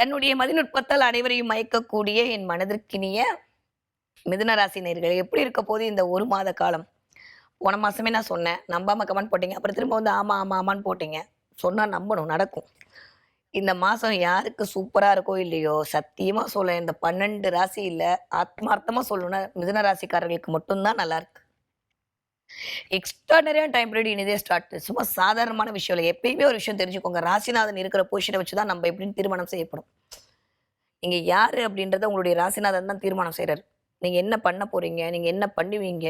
தன்னுடைய மதிநுட்பத்தால் அனைவரையும் மயக்கக்கூடிய என் மனதிற்கினிய மிதுன ராசி எப்படி இருக்க போது இந்த ஒரு மாத காலம்? போன மாசமே நான் சொன்னேன் நம்பாம கமெண்ட் போட்டீங்க. அப்புறம் திரும்ப வந்து ஆமா ஆமா ஆமான்னு போட்டீங்க. சொன்னா நம்பணும் நடக்கும். இந்த மாதம் யாருக்கு சூப்பராக இருக்கோ இல்லையோ சத்தியமாக சொல்ல இந்த பன்னெண்டு ராசி இல்லை ஆத்மார்த்தமாக சொல்லணும்னா மிதுன ராசிக்காரர்களுக்கு மட்டும்தான் நல்லாயிருக்கு எக்ஸ்ட்ராடனரியான டைம் பீரியட் இனிதே ஸ்டார்ட் சும்மா சாதாரணமான விஷயம் இல்லை எப்பயுமே ஒரு விஷயம் தெரிஞ்சுக்கோங்க. ராசிநாதன் இருக்கிற பொசிஷனை வச்சு தான் நம்ம எப்படின்னு தீர்மானம் செய்யப்படும். நீங்கள் யாரு அப்படின்றத உங்களுடைய ராசிநாதன் தான் தீர்மானம் செய்றாரு. நீங்க என்ன பண்ண போறீங்க? நீங்க என்ன பண்ணுவீங்க?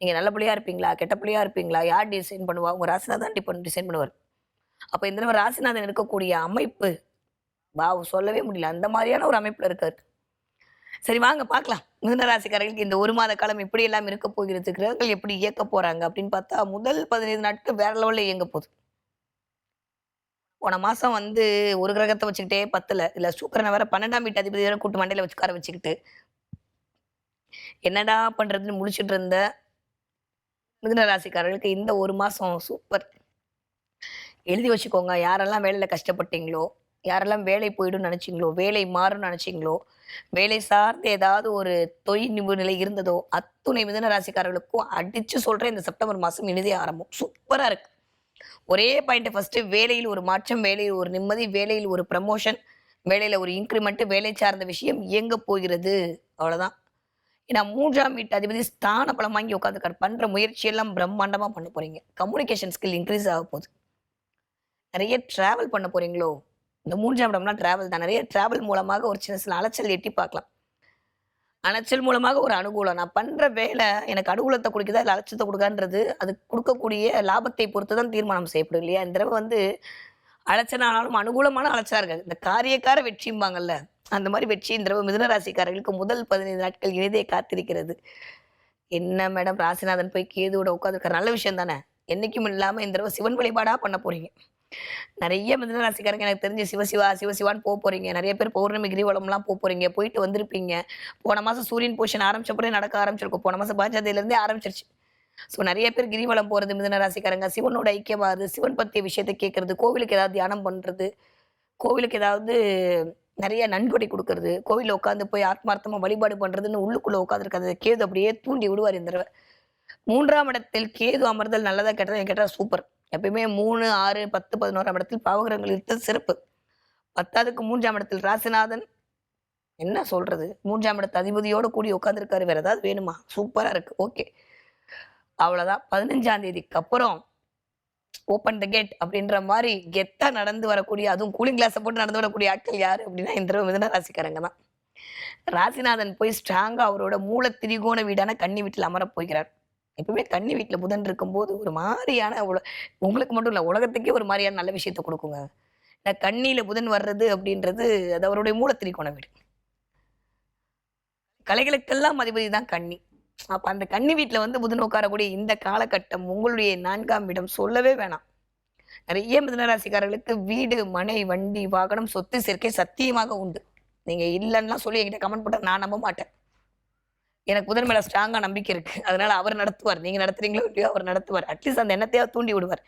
நீங்கள் நல்ல இருப்பீங்களா? கெட்ட பிள்ளையா இருப்பீங்களா? யார் டிசைன் பண்ணுவா? உங்கள் ராசிநாதன் டிபன் டிசைன் பண்ணுவார். அப்போ இந்த தடவை ராசிநாதன் இருக்கக்கூடிய அமைப்பு வாவ் சொல்லவே முடியல. அந்த மாதிரியான ஒரு அமைப்பில் இருக்காரு. சரி வாங்க பார்க்கலாம். மிதனராசிக்காரர்களுக்கு இந்த ஒரு மாத காலம் எப்படி எல்லாம் இருக்க போகிறது? கிரகங்கள் எப்படி இயக்க போறாங்க? அப்படின்னு பார்த்தா முதல் பதினைந்து நாட்கள் வேற லெவலில் இயங்க போகுது. போன மாசம் வந்து ஒரு கிரகத்தை வச்சுக்கிட்டே பத்துல. இல்ல சூக்கரனை வேற பன்னெண்டாம் வீட்டு அதிபதி வேற கூட்டு மண்டையில வச்சுக்கார வச்சுக்கிட்டு என்னடா பண்றதுன்னு முழிச்சிட்டு இருந்த மிதனராசிக்காரர்களுக்கு இந்த ஒரு மாசம் சூப்பர் எழுதி வச்சுக்கோங்க. யாரெல்லாம் வேலையில கஷ்டப்பட்டீங்களோ யாரெல்லாம் வேலை போயிடும் நினச்சிங்களோ வேலை மாறும்னு நினச்சிங்களோ வேலை சார்ந்து ஏதாவது ஒரு தொழில் நிபு நிலை இருந்ததோ அத்துணை மிதன ராசிக்காரர்களுக்கும் அடித்து சொல்கிற இந்த செப்டம்பர் மாதம் இனிதே ஆரம்பம். சூப்பராக இருக்கு. ஒரே பாயிண்ட் ஃபஸ்ட்டு வேலையில் ஒரு மாற்றம் வேலையில் ஒரு நிம்மதி வேலையில் ஒரு ப்ரமோஷன் வேலையில் ஒரு இன்க்ரிமெண்ட்டு வேலை சார்ந்த விஷயம் இயங்க போகிறது. அவ்வளோதான் ஏன்னா மூன்றாம் வீட்டு அதிபதி ஸ்தான பலம் வாங்கி உட்காந்துக்கார் பண்ணுற முயற்சியெல்லாம் பிரம்மாண்டமாக பண்ண போகிறீங்க கம்யூனிகேஷன் ஸ்கில் இன்க்ரீஸ் ஆக போகுது. நிறைய ட்ராவல் பண்ண போறீங்களோ? இந்த மூன்றாம் இடம்னா டிராவல் தான். நிறைய டிராவல் மூலமாக ஒரு சின்ன சின்ன அலைச்சல் எட்டி பார்க்கலாம். அலைச்சல் மூலமாக ஒரு அனுகூலம். நான் பண்ணுற வேலை எனக்கு அனுகூலத்தை கொடுக்குதா? இல்லை அலைச்சத்தை கொடுக்கான்றது அது கொடுக்கக்கூடிய லாபத்தை பொறுத்து தான் தீர்மானம் செய்யப்படும் இல்லையா? இந்த தடவை வந்து அலைச்சனானாலும் அனுகூலமான அலைச்சலாக இருக்காது. இந்த காரியக்கார வெற்றிம்பாங்கல்ல அந்த மாதிரி வெற்றி இந்த தடவை மிதனராசிக்காரர்களுக்கு முதல் பதினைந்து நாட்கள் இனிதே காத்திருக்கிறது. என்ன மேடம் ராசிநாதன் போய் கேதுவோட உட்காந்துருக்காரு நல்ல விஷயம் தானே. என்றைக்கும் இல்லாமல் இந்த தடவை சிவன் வழிபாடாக பண்ண போகிறீங்க நிறைய மிதன ராசிக்காரங்க எனக்கு தெரிஞ்சு சிவசிவா சிவசிவான்னு போக போறீங்க. நிறைய பேர் பௌர்ணமி கிரிவலம்லாம் போக போறீங்க. போயிட்டு வந்திருப்பீங்க. போன மாசம் சூரியன் போஷன் ஆரம்பிச்சப்பறே நடக்க ஆரம்பிச்சிருக்கும். போன மாசம் பாஜாதையிலேருந்தே ஆரம்பிச்சிருச்சு. ஸோ நிறைய பேர் கிரிவலம் போறது மிதன ராசிக்காரங்க. சிவனோட ஐக்கியமாறு சிவன் பத்திய விஷயத்தை கேட்கறது கோவிலுக்கு ஏதாவது தியானம் பண்றது கோவிலுக்கு ஏதாவது நிறைய நன்கொடை கொடுக்கறது கோவிலில் உட்காந்து போய் ஆத்மார்த்தமாக வழிபாடு பண்றதுன்னு உள்ளுக்குள்ளே உட்காந்துருக்காது கேது அப்படியே தூண்டி விடுவார் இந்த தடவை. மூன்றாம் இடத்தில் கேது அமர்தல் நல்லதாக கெட்டதா? கேட்டால் சூப்பர். எப்பயுமே மூணு ஆறு பத்து பதினோராம் இடத்தில் பாவகிரகங்கள் இருத்தல் சிறப்பு. பத்தாவதுக்கு மூன்றாம் இடத்தில் ராசிநாதன். என்ன சொல்றது? மூன்றாம் இடத்து அதிபதியோடு கூடி உட்காந்துருக்காரு வேற ஏதாவது வேணுமா? சூப்பரா இருக்கு. ஓகே. அவ்வளோதான் பதினஞ்சாம் தேதிக்கு அப்புறம் ஓப்பன் த கேட் அப்படின்ற மாதிரி கெத்தா நடந்து வரக்கூடிய அதுவும் கூலிங் கிளாஸை போட்டு நடந்து வரக்கூடிய ஆட்கள் யார் அப்படின்னா இந்த மிதன ராசிக்காரங்க தான். ராசிநாதன் போய் ஸ்ட்ராங்காக அவரோட மூல திரிகோண வீடான கன்னி வீட்டில் அமர போகிறார். எப்பவுமே கண்ணி வீட்டில் புதன் இருக்கும்போது ஒரு மாதிரியான உல- உங்களுக்கு மட்டும் இல்லை உலகத்துக்கே ஒரு மாதிரியான நல்ல விஷயத்தை கொடுக்குங்க. நான் கண்ணியில புதன் வர்றது அப்படின்றது அது அவருடைய மூலத்திரிக்கோண வீடு. கலைகளுக்கெல்லாம் அதிபதி தான் கண்ணி. அப்போ அந்த கன்னி வீட்டில் வந்து புதன் உட்காரக்கூடிய இந்த காலகட்டம் உங்களுடைய நான்காம் இடம் சொல்லவே வேணாம். நிறைய மிதனராசிக்காரர்களுக்கு வீடு மனை வண்டி வாகனம் சொத்து சேர்க்கை சத்தியமாக உண்டு. நீங்கள் இல்லைன்னா சொல்லி என்கிட்ட கமெண்ட் போட்டால் நான் நம்ப மாட்டேன். எனக்கு புதன் மேல ஸ்ட்ராங்கா நம்பிக்கை இருக்கு. அதனால அவர் நடத்துவார். நீங்க நடத்துறீங்களோ இல்லையோ அவர் நடத்துவார். அட்லீஸ்ட் அந்த எண்ணத்தையாவது தூண்டி விடுவார்.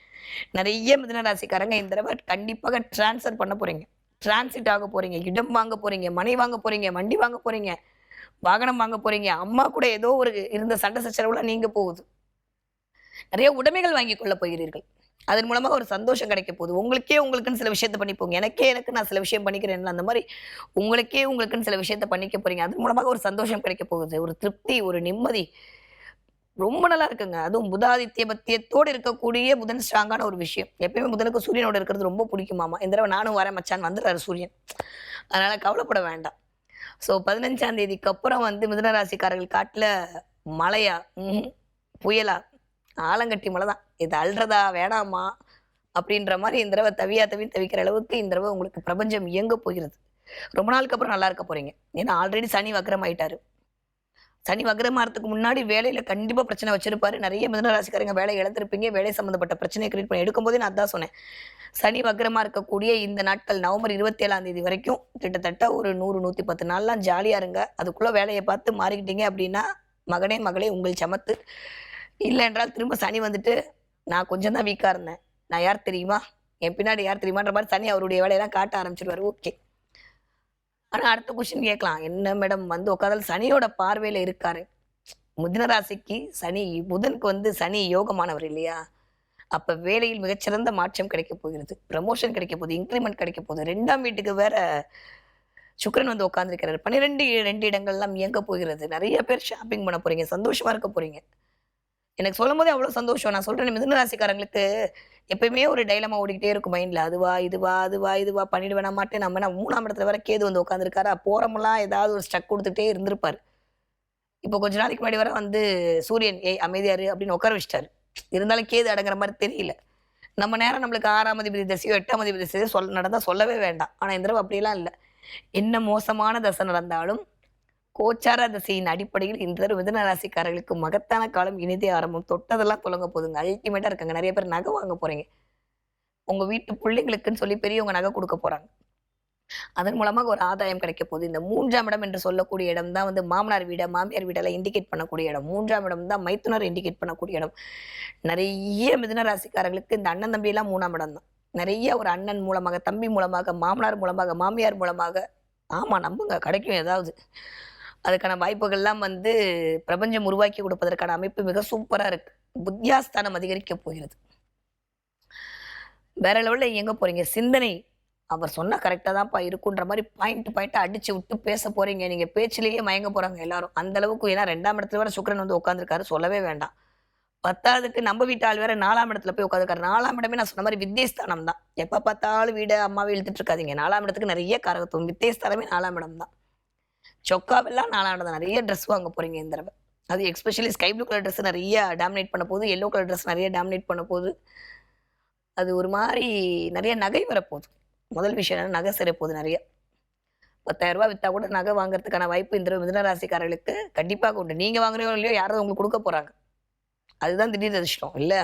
நிறைய மிதனராசிக்காரங்க இந்த தடவை கண்டிப்பாக டிரான்ஸ்ஃபர் பண்ண போறீங்க. டிரான்சிட் ஆக போறீங்க. இடம் வாங்க போறீங்க. மனை வாங்க போறீங்க. வண்டி வாங்க போறீங்க. வாகனம் வாங்க போறீங்க. அம்மா கூட ஏதோ ஒரு இருந்த சண்டை சச்சரவுல நீங்க போகுது. நிறைய உடைமைகள் வாங்கி கொள்ள போகிறீர்கள். அதன் மூலமாக ஒரு சந்தோஷம் கிடைக்க போகுது. உங்களுக்கே உங்களுக்குன்னு சில விஷயத்த பண்ணிப்போங்க எனக்கே எனக்கு நான் சில விஷயம் பண்ணிக்கிறேன். அந்த மாதிரி உங்களுக்கே உங்களுக்குன்னு சில விஷயத்த பண்ணிக்க போறீங்க. அதன் மூலமாக ஒரு சந்தோஷம் கிடைக்க போகுது. ஒரு திருப்தி ஒரு நிம்மதி ரொம்ப நல்லா இருக்குங்க. அதுவும் புதாதித்ய பத்தியத்தோடு இருக்கக்கூடிய புதன் ஸ்ட்ராங்கான ஒரு விஷயம். எப்பயுமே புதனுக்கு சூரியனோட இருக்கிறது ரொம்ப பிடிக்குமாமா இந்த தடவை நானும் வரேன் மச்சான். வந்துடுறாரு சூரியன். அதனால கவலைப்பட வேண்டாம். ஸோ பதினஞ்சாம் தேதிக்கு அப்புறம் வந்து மிதனராசிக்காரர்கள் காட்டில் மழையா? புயலா? ஆலங்கட்டி மழை தான். இது அல்றதா வேணாமா? அப்படின்ற மாதிரி இந்த தடவை தவியா தவி தவிக்கிற அளவுக்கு இந்த தடவை உங்களுக்கு பிரபஞ்சம் இயங்க போகிறது. ரொம்ப நாளுக்கு அப்புறம் நல்லா இருக்க போறீங்க. ஏன்னா ஆல்ரெடி சனி வக்ரம் ஆயிட்டாரு. சனி வக்ரமாறதுக்கு முன்னாடி வேலையில கண்டிப்பா பிரச்சனை வச்சிருப்பாரு. நிறைய மிதனராசிக்காரங்க வேலை இழந்திருப்பீங்க. வேலை சம்பந்தப்பட்ட பிரச்சனையை கிரியேட் பண்ணி எடுக்கும்போதே நான் அதான் சொன்னேன். சனி வக்ரமா இருக்கக்கூடிய இந்த நாட்கள் நவம்பர் இருபத்தி ஏழாம் தேதி வரைக்கும் கிட்டத்தட்ட ஒரு நூறு நூத்தி பத்து நாள்லாம் ஜாலியா இருங்க. அதுக்குள்ள வேலையை பார்த்து மாறிக்கிட்டீங்க அப்படின்னா மகனே மகளே உங்கள் சமத்து. இல்லை என்றால் திரும்ப சனி வந்துட்டு நான் கொஞ்சம் தான் வீக்காக இருந்தேன். நான் யார் தெரியுமா? என் பின்னாடி யார் தெரியுமான்ற மாதிரி சனி அவருடைய வேலையெல்லாம் காட்ட ஆரம்பிச்சிருவாரு. ஓகே ஆனால் அடுத்த கொஷின் கேட்கலாம். என்ன மேடம் வந்து உட்காந்தாலும் சனியோட பார்வையில் இருக்காரு. மிதுன ராசிக்கு சனி புதனுக்கு வந்து சனி யோகமானவர் இல்லையா? அப்போ வேலையில் மிகச்சிறந்த மாற்றம் கிடைக்க போகிறது. ப்ரமோஷன் கிடைக்க போகுது. இன்க்ரிமெண்ட் கிடைக்க போகுது. ரெண்டாம் வீட்டுக்கு வேற சுக்கரன் வந்து உட்காந்துருக்கிறாரு பன்னிரெண்டு ரெண்டு இடங்கள்லாம் இயங்க போகிறது. நிறைய பேர் ஷாப்பிங் பண்ண போறீங்க. சந்தோஷமா இருக்க போறீங்க. எனக்கு சொல்லும் போதே அவ்வளோ சந்தோஷம். நான் சொல்கிறேன் மிதுன ராசிக்காரங்களுக்கு எப்பயுமே ஒரு டைலமா ஓடிக்கிட்டே இருக்கும் மைண்டில் அதுவா இதுவா அதுவா இதுவா பண்ணிட்டு வேணா மாட்டேன் நம்ம நான் மூணாம் இடத்துல வர கேது வந்து உட்காந்துருக்காரா போகிறமெல்லாம் ஏதாவது ஒரு ஸ்டக் கொடுத்துட்டே இருந்திருப்பாரு. இப்போ கொஞ்ச நாளைக்கு முன்னாடி வர வந்து சூரியன் ஏய் அமைதியாரு அப்படின்னு உட்கார வச்சிட்டாரு. இருந்தாலும் கேது அடங்குற மாதிரி தெரியல. நம்ம நேரம் நம்மளுக்கு ஆறாம் அதிபதி தசையோ எட்டாம் அதிபதி தசையோ சொல் நடந்தால் சொல்லவே வேண்டாம். ஆனால் இந்த தடவை இல்லை. என்ன மோசமான தசை நடந்தாலும் கோச்சார திசையின் அடிப்படையில் இந்த மிதன ராசிக்காரர்களுக்கு மகத்தான காலம் இனிதே ஆரம்பம். தொட்டதெல்லாம் தொடங்க போதுங்க. அல்டிமேட்டா இருக்காங்க. நிறைய பேர் நகை வாங்க போறீங்க. உங்க வீட்டு பிள்ளைங்களுக்குன்னு சொல்லி பெரியவங்க நகை கொடுக்க போறாங்க. அதன் மூலமாக ஒரு ஆதாயம் கிடைக்க போகுது. இந்த மூன்றாம் இடம் என்று சொல்லக்கூடிய இடம் தான் வந்து மாமனார் வீடை மாமியார் வீடெல்லாம் இண்டிகேட் பண்ணக்கூடிய இடம். மூன்றாம் இடம் தான் மைத்துனர் இண்டிகேட் பண்ணக்கூடிய இடம். நிறைய மிதன ராசிக்காரர்களுக்கு இந்த அண்ணன் தம்பி எல்லாம் மூணாம் இடம் தான். நிறைய ஒரு அண்ணன் மூலமாக தம்பி மூலமாக மாமனார் மூலமாக மாமியார் மூலமாக. ஆமா நம்புங்க. கிடைக்கும் ஏதாவது. அதுக்கான வாய்ப்புகள்லாம் வந்து பிரபஞ்சம் உருவாக்கி கொடுப்பதற்கான அமைப்பு மிக சூப்பராக இருக்கு. புத்தியாஸ்தானம் அதிகரிக்க போகிறது. வேற லெவலில் எங்க போறீங்க? சிந்தனை. அவர் சொன்னால் கரெக்டாக தான்ப்பா இருக்குன்ற மாதிரி பாயிண்ட் பாயிண்ட்டாக அடிச்சு விட்டு பேச போறீங்க. நீங்க பேச்சிலேயே மயங்க போறாங்க எல்லாரும். அந்த அளவுக்கு ஏன்னா ரெண்டாம் இடத்துல வேற சுக்கிரன் வந்து உட்காந்துருக்காரு சொல்லவே வேண்டாம். பத்தாவதுக்கு நம்ம வீட்டால் வேற நாலாம் இடத்துல போய் உட்காந்துருக்காரு நாலாம் இடமே நான் சொன்ன மாதிரி வித்தியஸ்தானம் தான். எப்போ பார்த்தாலும் வீடு அம்மாவை இழுத்துட்டு இருக்காதிங்க. நாலாம் இடத்துக்கு நிறைய காரகத்துவம். வித்தியஸ்தானமே நாலாம் இடம் தான். சொக்காவெல்லாம் நாலாம் நிறைய ட்ரெஸ் வாங்க போறீங்க இந்த தடவை. அது especially sky blue colour dress நிறைய டாமினேட் பண்ண போகுது. எல்லோ கலர் ட்ரெஸ் நிறைய டாமினேட் பண்ண போகுது. அது ஒரு மாதிரி நிறைய நகை வரப்போகுது. முதல் விஷயம் என்ன நகை சிறப்போகுது நிறைய. பத்தாயிரரூபா விற்றா கூட நகை வாங்குறதுக்கான வாய்ப்பு இந்த மிதனராசிக்காரர்களுக்கு கண்டிப்பாக உண்டு. நீங்கள் வாங்குறீங்களோ இல்லையோ யாராவது உங்களுக்கு கொடுக்க போகிறாங்க அதுதான் திடீர் அதிர்ஷ்டம். இல்லை?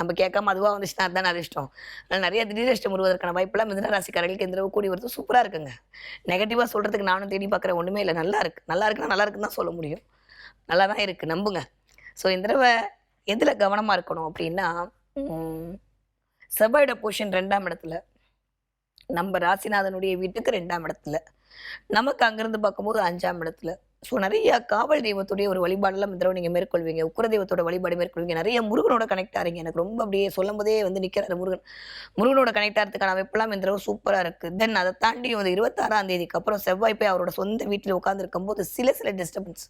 நம்ம கேட்காம அதுவாக வந்துச்சுன்னா அதுதான் அதிர்ஷ்டம் ஆனால் நிறைய திடீர் அதிர்ஷ்டம் வருவதற்கான வாய்ப்பெல்லாம் மிதன ராசிக்காரர்களுக்கு இந்த தடவை கூடி வருது சூப்பராக இருக்குங்க. நெகட்டிவாக சொல்கிறதுக்கு நானும் தேடி பார்க்குறேன் ஒன்றுமே இல்லை. நல்லா இருக்குது நல்லா இருக்குன்னா நல்லா இருக்குன்னு தான் சொல்ல முடியும். நல்லா தான் இருக்குது நம்புங்க. ஸோ இந்த தடவை எதில் கவனமாக இருக்கணும் அப்படின்னா உம், செவ்வாயோட பொசிஷன் ரெண்டாம் இடத்துல நம்ம ராசிநாதனுடைய வீட்டுக்கு ரெண்டாம் இடத்துல நமக்கு அங்கேருந்து பார்க்கும்போது அஞ்சாம் இடத்துல ஸோ நிறைய காவல் தெய்வத்துடைய ஒரு வழிபாடெல்லாம் இந்த தடவை நீங்கள் மேற்கொள்வீங்க. உக்கர தெய்வத்தோட வழிபாடு மேற்கொள்வீங்க. நிறைய முருகனோட கனெக்ட் ஆகிறீங்க எனக்கு ரொம்ப அப்படியே சொல்லும் போதே வந்து நிற்கிறாரு முருகன். முருகனோட கனெக்ட் ஆகிறதுக்கான அமைப்பெல்லாம் இந்த தடவை சூப்பராக இருக்குது தென் அதை தாண்டி வந்து இருபத்தாறாம் தேதிக்கு அப்புறம் செவ்வாய் போய் அவரோட சொந்த வீட்டில் உட்காந்துருக்கும் போது சில சில டிஸ்டர்பன்ஸ்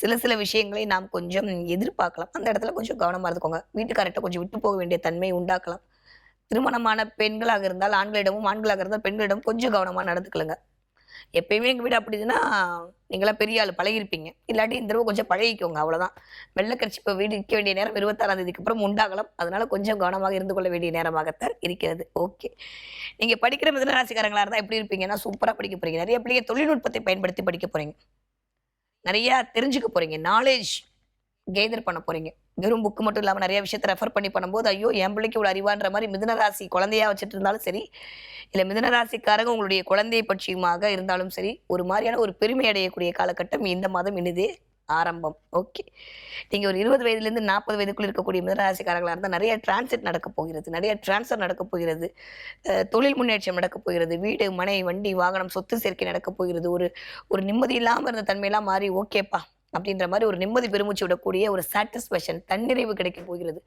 சில சில விஷயங்களை நாம் கொஞ்சம் எதிர்பார்க்கலாம். அந்த இடத்துல கொஞ்சம் கவனமாக இருந்துக்கோங்க. வீட்டுக்காரர்கிட்ட கொஞ்சம் விட்டு போக வேண்டிய தன்மையை உண்டாக்கலாம். திருமணமான பெண்களாக இருந்தால் ஆண்களிடமும் ஆண்களாக இருந்தால் பெண்களிடம் கொஞ்சம் கவனமாக நடந்துக்கலுங்க. எப்பயுமே எங்கள் வீடு அப்படிதுன்னா நீங்களாம் பெரிய ஆள் பழகிருப்பீங்க. இல்லாட்டி இந்த தடவை கொஞ்சம் பழகிக்கோங்க அவ்வளோதான் வெள்ளக்கரிச்சி இப்போ வீடு விற்க வேண்டிய நேரம் இருபத்தாறாம் தேதிக்கு அப்புறம் உண்டாகலாம். அதனால கொஞ்சம் கவனமாக இருந்து கொள்ள வேண்டிய நேரமாகத்தான் இருக்கிறது. ஓகே. நீங்கள் படிக்கிற மிதன ராசிக்காரங்களா இருந்தால் எப்படி இருப்பீங்கன்னா சூப்பராக படிக்க போகிறீங்க நிறைய பிள்ளைங்க தொழில்நுட்பத்தை பயன்படுத்தி படிக்க போகிறீங்க நிறையா தெரிஞ்சுக்க போகிறீங்க நாலேஜ் கெய்தர் பண்ண போகிறீங்க வெறும் புக்கு மட்டும் இல்லாமல் நிறைய விஷயத்தை ரெஃபர் பண்ணி பண்ணும்போது ஐயோ என் பிள்ளைக்கு இவ்வளோ அறிவான்ற மாதிரி மிதனராசி குழந்தையாக குழந்தையா வச்சுட்டு இருந்தாலும் சரி இல்லை மிதனராசிக்காரங்க உங்களுடைய குழந்தையை பட்சியமாக இருந்தாலும் சரி ஒரு மாதிரியான ஒரு பெருமை அடையக்கூடிய காலகட்டம் இந்த மாதம் இனிதே ஆரம்பம். ஓகே நீங்கள் ஒரு இருபது வயதுலேருந்து நாற்பது வயதுக்குள்ள இருக்கக்கூடிய மிதனராசிக்காரங்களாக இருந்தால் நிறைய டிரான்சிட் நடக்க போகிறது நிறைய டிரான்ஸ்ஃபர் நடக்க போகிறது தொழில் முன்னேற்றம் நடக்க போகிறது வீடு மனை வண்டி வாகனம் சொத்து சேர்க்கை நடக்க போகிறது ஒரு ஒரு நிம்மதி இல்லாமல் இருந்த தன்மையெல்லாம் மாறி ஓகேப்பா அப்படின்ற மாதிரி ஒரு நிம்மதி பெருமூச்சு விடக்கூடிய ஒரு சாட்டிஸ்ஃபேக்ஷன் தன்னிறைவு கிடைக்க போகிறது.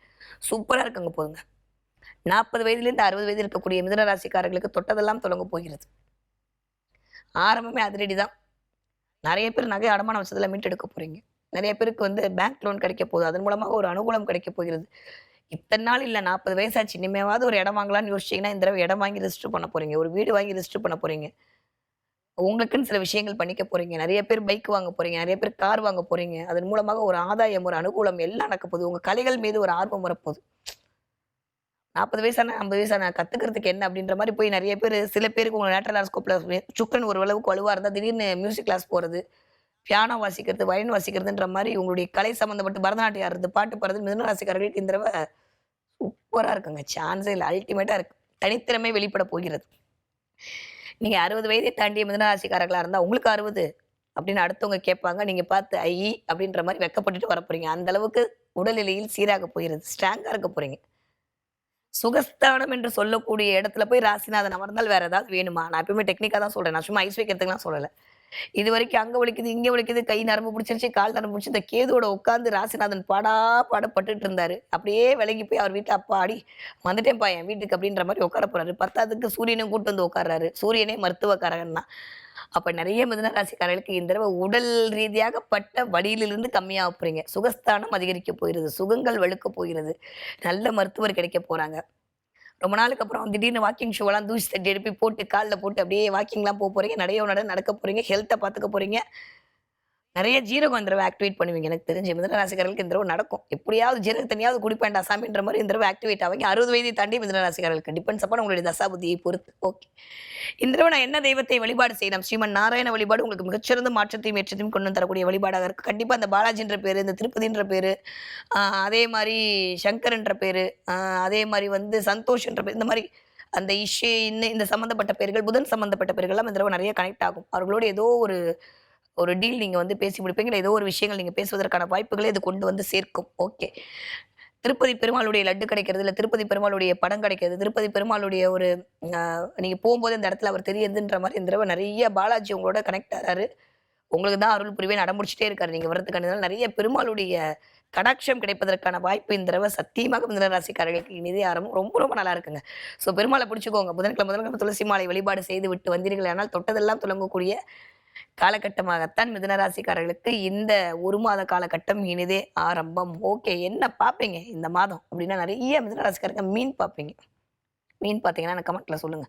சூப்பரா இருக்குங்க போதுங்க. நாற்பது வயதுலேருந்து அறுபது வயது இருக்கக்கூடிய மிதன ராசிக்காரர்களுக்கு தொட்டதெல்லாம் தொடங்க போகிறது. ஆரம்பமே அதிரடி தான் நிறைய பேர் நகை அடமானம் வச்சதுல மீட்டெடுக்க போறீங்க. நிறைய பேருக்கு வந்து பேங்க் லோன் கிடைக்க போகுது. அதன் மூலமாக ஒரு அனுகூலம் கிடைக்க போகிறது. இத்தனை நாள் இல்லை நாற்பது வயசாச்சு. இனிமேவாவது ஒரு இடம் வாங்கலாம்னு யோசிச்சீங்கன்னா இந்த தடவை இடம் வாங்கி ரிஜிஸ்டர் பண்ண போறீங்க. ஒரு வீடு வாங்கி ரிஜிஸ்டர் பண்ண போறீங்க. உங்களுக்குன்னு சில விஷயங்கள் பண்ணிக்க போறீங்க. நிறைய பேர் பைக் வாங்க போறீங்க. நிறைய பேர் கார் வாங்க போறீங்க. அதன் மூலமாக ஒரு ஆதாயம் ஒரு அனுகூலம் எல்லாம் நடக்க போகுது. உங்க கலைகள் மீது ஒரு ஆர்வம் வரப்போகுது. நாற்பது வயசான ஐம்பது வயசான கத்துக்கிறதுக்கு என்ன அப்படின்ற மாதிரி போய் நிறைய பேர் சில பேருக்கு உங்க நேட்டரல் ஆர்ஸ்கோப்ல சுக்கரன் ஒரு அளவுக்கு வலுவா இருந்தால் திடீர்னு மியூசிக் கிளாஸ் போறது பியானோ வாசிக்கிறது வயன் வாசிக்கிறதுன்ற மாதிரி உங்களுடைய கலை சம்மந்தப்பட்டு பரதநாட்டியம் ஆடுறது பாட்டு பாடுறது மிதுன இந்த தடவை சூப்பராக இருக்குங்க. சான்ஸே இல்லை. அல்டிமேட்டாக இருக்கு. தனித்திறமை வெளிப்பட போகிறது. நீங்க அறுபது வயதை தாண்டிய மிதுன இருந்தால் இருந்தா உங்களுக்கு அறுபது அப்படின்னு அடுத்தவங்க கேட்பாங்க. நீங்க பார்த்து ஐ அப்படின்ற மாதிரி வெக்கப்பட்டுட்டு வர போறீங்க. அந்த அளவுக்கு உடல்நிலையில் சீராக போயிருது. ஸ்ட்ராங்கா இருக்க போறீங்க. சுகஸ்தானம் என்று சொல்லக்கூடிய இடத்துல போய் ராசிநாதன் அமர்ந்தால் வேற ஏதாவது வேணுமா? நான் எப்பயுமே டெக்னிக்காக தான் சொல்றேன். நான் சும்மா ஐஸ் வைக்கிறதுக்குலாம் சொல்லலை. இது வரைக்கும் அங்க ஒழிக்குது இங்க ஒழிக்குது கை நரம்பு பிடிச்சிருச்சு கால் நரம்பு பிடிச்சி இந்த கேதுவோட உட்காந்து ராசிநாதன் பாடா பாடப்பட்டுட்டு இருந்தாரு. அப்படியே விலகி போய் அவர் வீட்டு அப்பா ஆடி வந்துட்டேன்ப்பா என் வீட்டுக்கு அப்படின்ற மாதிரி உட்கார போறாரு. பத்தாவதுக்கு சூரியனையும் கூட்டு வந்து உட்கார்றாரு. சூரியனே மருத்துவக்காரகன் தான். அப்ப நிறைய மிதன ராசிக்காரர்களுக்கு இந்த தடவை உடல் ரீதியாக பட்ட வழியிலிருந்து கம்மியாக போறீங்க. சுகஸ்தானம் அதிகரிக்க போயிருது சுகங்கள் வலுக்க போகிறது. நல்ல மருத்துவர் கிடைக்க போறாங்க. ரொம்ப நாளுக்கு அப்புறம் திடீர்னு வாக்கிங் ஷோலாம் தூசி தட்டி எழுப்பி போட்டு காலில் போட்டு அப்படியே வாக்கிங்லாம் போக போகிறீங்க நிறைய நட நடக்க போகிறீங்க ஹெல்த்தை பார்த்துக்க போகிறீங்க நிறைய ஜீரகம் இந்த தடவை ஆக்டிவேட் பண்ணுவீங்க. எனக்கு தெரிஞ்ச மிதன ராசிக்காரர்களுக்கு இந்த தடவை நடக்கும். எப்படியாவது ஜீரக தனியாவது குடிப்பேன்டா சாமின்ற மாதிரி இந்த தடவை ஆக்டிவேட் ஆவீங்க. அறுபது வயதை தாண்டி மிதன ராசிக்காரர்களுக்கு டிபெண்ட்ஸ் அப்போ உங்களுடைய தசாபுதியை பொறுத்து. ஓகே இந்த தடவை நான் என்ன தெய்வத்தை வழிபாடு செய்யணும் ஸ்ரீமன் நாராயண வழிபாடு உங்களுக்கு மிகச்சிறந்த மாற்றத்தையும் ஏற்றத்தையும் கொண்டு வந்து தரக்கூடிய வழிபாடாக இருக்கு. கண்டிப்பாக அந்த பாலாஜின்ற பேர் இந்த திருப்பதின்ற பேர் அதே மாதிரி சங்கர்ன்ற பேர் அதே மாதிரி வந்து சந்தோஷ்ன்ற பேர் இந்த மாதிரி அந்த இஷே இந்த சம்மந்தப்பட்ட பேர்கள் புதன் சம்மந்தப்பட்ட பேர்கள்லாம் இந்த தடவை நிறைய கனெக்ட் ஆகும். அவர்களோட ஏதோ ஒரு ஒரு டீல் நீங்கள் வந்து பேசி முடிப்பீங்க இல்லை ஏதோ ஒரு விஷயங்கள் நீங்கள் பேசுவதற்கான வாய்ப்புகளை இது கொண்டு வந்து சேர்க்கும். ஓகே. திருப்பதி பெருமாளுடைய லட்டு கிடைக்கிறது இல்லை திருப்பதி பெருமாளுடைய படம் கிடைக்கிறது திருப்பதி பெருமாளுடைய ஒரு நீங்கள் போகும்போது இந்த இடத்துல அவர் தெரியுதுன்ற மாதிரி இந்த தடவை நிறைய பாலாஜி உங்களோட கனெக்ட் ஆகிறாரு உங்களுக்கு தான் அருள் புரிவே நடமுடிச்சிட்டே இருக்காரு நீங்கள் வரதுக்கான நிறைய பெருமாளுடைய கடாட்சம் கிடைப்பதற்கான வாய்ப்பு இந்த தடவை சத்தியமாக மிதன ராசிக்காரர்களுக்கு இனிதே ஆரம்பம். ரொம்ப ரொம்ப நல்லா இருக்குங்க. ஸோ பெருமாளை பிடிச்சிக்கோங்க. புதன்கிழமை முதல்கிழமை துளசி மாலை வழிபாடு செய்து விட்டு வந்தீர்கள் ஆனால் தொட்டதெல்லாம் துலங்கக்கூடிய காலகட்டமாகத்தான் மிதனராசிக்காரர்களுக்கு இந்த ஒரு மாத காலகட்டம் இனிதே ஆரம்பம். ஓகே என்ன பார்ப்பீங்க இந்த மாதம்? அப்படின்னா நிறைய மிதனராசிக்காரங்க மீன் பார்ப்பீங்க மீன் பார்த்தீங்கன்னா எனக்கு கமெண்ட்ல சொல்லுங்க.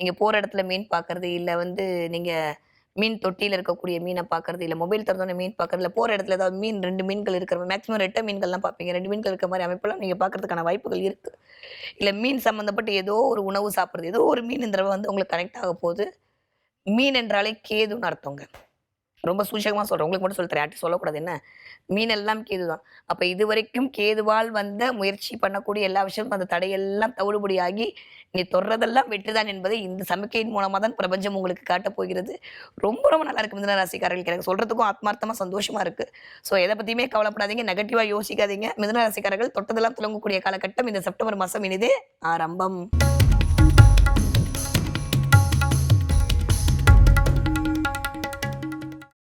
நீங்கள் போகிற இடத்துல மீன் பார்க்கறது இல்லை வந்து நீங்கள் மீன் தொட்டியில் இருக்கக்கூடிய மீனை பார்க்கறது இல்லை மொபைல் திறந்தோடனே மீன் பார்க்கறது இல்லை போகிற இடத்துல ஏதாவது மீன் ரெண்டு மீன்கள் இருக்கிற மேக்ஸிமம் ரெட்டை மீன்கள்லாம் பார்ப்பீங்க ரெண்டு மீன்கள் இருக்கிற மாதிரி அமைப்பெல்லாம் நீங்கள் பார்க்கறதுக்கான வாய்ப்புகள் இருக்குது இல்லை மீன் சம்மந்தப்பட்டு ஏதோ ஒரு உணவு சாப்பிட்றது ஏதோ ஒரு மீன் இந்த தடவை வந்து உங்களுக்கு கனெக்ட் ஆக போகுது. மீன் என்றாலே கேதுன்னு அர்த்தங்க. ரொம்ப சூசகமாக சொல்கிறேன் உங்களுக்கு மட்டும் சொல்லித்தரேன் யார்ட்டி சொல்லக்கூடாது. என்ன? மீன் எல்லாம் கேது தான் அப்போ இது வரைக்கும் கேதுவால் வந்த முயற்சி பண்ணக்கூடிய எல்லா விஷயமும் அந்த தடையெல்லாம் தவிடுபடியாகி நீ தொடுறதெல்லாம் வெட்டுதான் என்பதை இந்த சமிக்கையின் மூலமாக தான் பிரபஞ்சம் உங்களுக்கு காட்டப் போகிறது. ரொம்ப ரொம்ப நல்லா இருக்கு மிதன ராசிக்காரர்களுக்கு. எனக்கு சொல்கிறதுக்கும் ஆத்மார்த்தமாக சந்தோஷமாக இருக்குது ஸோ எதை பற்றியுமே கவலைப்படாதீங்க. நெகட்டிவாக யோசிக்காதீங்க. மிதன ராசிக்காரர்கள் தொட்டதெல்லாம் துலங்கக்கூடிய காலகட்டம் இந்த செப்டம்பர் மாதம் இனிதே ஆரம்பம்.